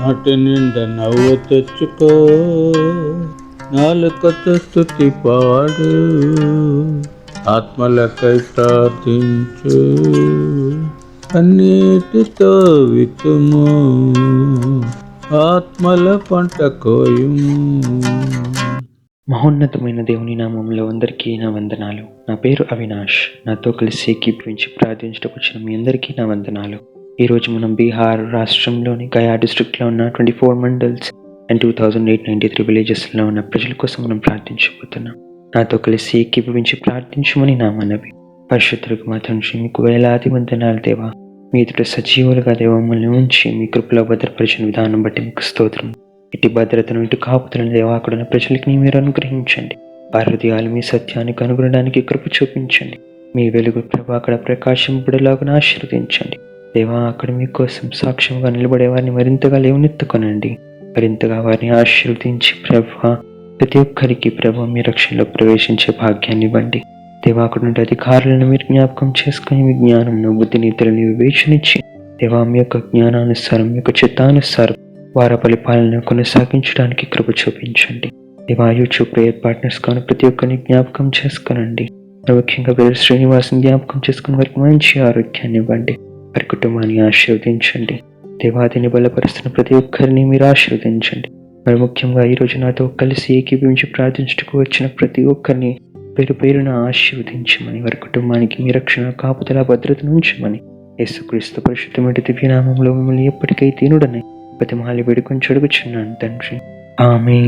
నాటి నిండా నవ్వు తెచ్చుకో. నాలుకతో స్థుతి పాడు. ఆత్మలకై ప్రార్థించు. అన్నిటితో వితుము ఆత్మల పంట కోయుము. మహోన్నతమైన దేవుని నామంలో అందరికీ నా వందనాలు. నా పేరు అవినాష్. నాతో కలిసి ఏకీభవించి ప్రార్థించడానికి వచ్చిన మీ అందరికీ నా వందనాలు. ఈరోజు మనం బీహార్ రాష్ట్రంలోని గయా డిస్ట్రిక్ట్లో ఉన్న twenty four mandals and two thousand eight ninety three విలేజెస్లో ఉన్న ప్రజల కోసం మనం ప్రార్థించబోతున్నాం. నాతో కలిసి ఏకీభవించి ప్రార్థించమని నా మనవి. పరిశుద్ధులకు మాత్రం మీకు వేలాది వందనాలు దేవా. మీ ఎదుట సజీవులుగా దేవ మమ్మల్ని ఉంచి మీ కృపలో భద్రపరిచిన విధానం బట్టి మీకు స్తోత్రం. ఇటు భద్రతను ఇటు కాపుతలను దేవా అక్కడ ఉన్న ప్రజలకి మీరు అనుగ్రహించండి. వారి హృదయాలు మీ సత్యాన్ని కనుగొనడానికి కృప చూపించండి. మీ వెలుగు ప్రభా అక్కడ ప్రకాశింపడేలాగా ఆశీర్వదించండి. దేవా అక్కడ మీకోసం సాక్ష్యంగా నిలబడే వారిని మరింతగా లేవనెత్తుకొనండి. మరింతగా వారిని ఆశీర్వదించి ప్రభ ప్రతి ఒక్కరికి ప్రభ మీ రక్షణలో ప్రవేశించే భాగ్యాన్ని ఇవ్వండి. దేవా అక్కడ ఉండే అధికారులను మీరు జ్ఞాపకం చేసుకుని మీ జ్ఞానం బుద్ధిని నీతులను వివేచనిచ్చి దేవా మీ యొక్క జ్ఞానానుసారం మీ యొక్క చిత్తానుసారం వార పరిపాలన కొనసాగించడానికి కృప చూపించండి. దేవా యూట్యూబ్ ప్రేయర్ పార్ట్నర్స్ కానీ ప్రతి ఒక్కరిని జ్ఞాపకం చేసుకునండి. ముఖ్యంగా పేరు శ్రీనివాసం జ్ఞాపకం చేసుకుని వారికి మంచి ఆరోగ్యాన్ని ఇవ్వండి. వారి కుటుంబాన్ని ఆశీర్వదించండి. దేవాదిని బలపరుస్తున్న ప్రతి ఒక్కరిని మీరు ఆశీర్వదించండి. మరి ముఖ్యంగా ఈరోజు నాతో కలిసి ఏకీభవించి ప్రార్థించుటకు వచ్చిన ప్రతి ఒక్కరిని పేరు పేరున ఆశీర్వదించమని వారి కుటుంబానికి మీ రక్షణ కాపుదల భద్రతను ఉంచమని యేసుక్రీస్తు పరిశుద్ధమైన దివ్యనామంలో మిమ్మల్ని ఎప్పటికై ప్రతి బతిమాలి వేడుకొని చడుగుచున్నాను తండ్రి. ఆమె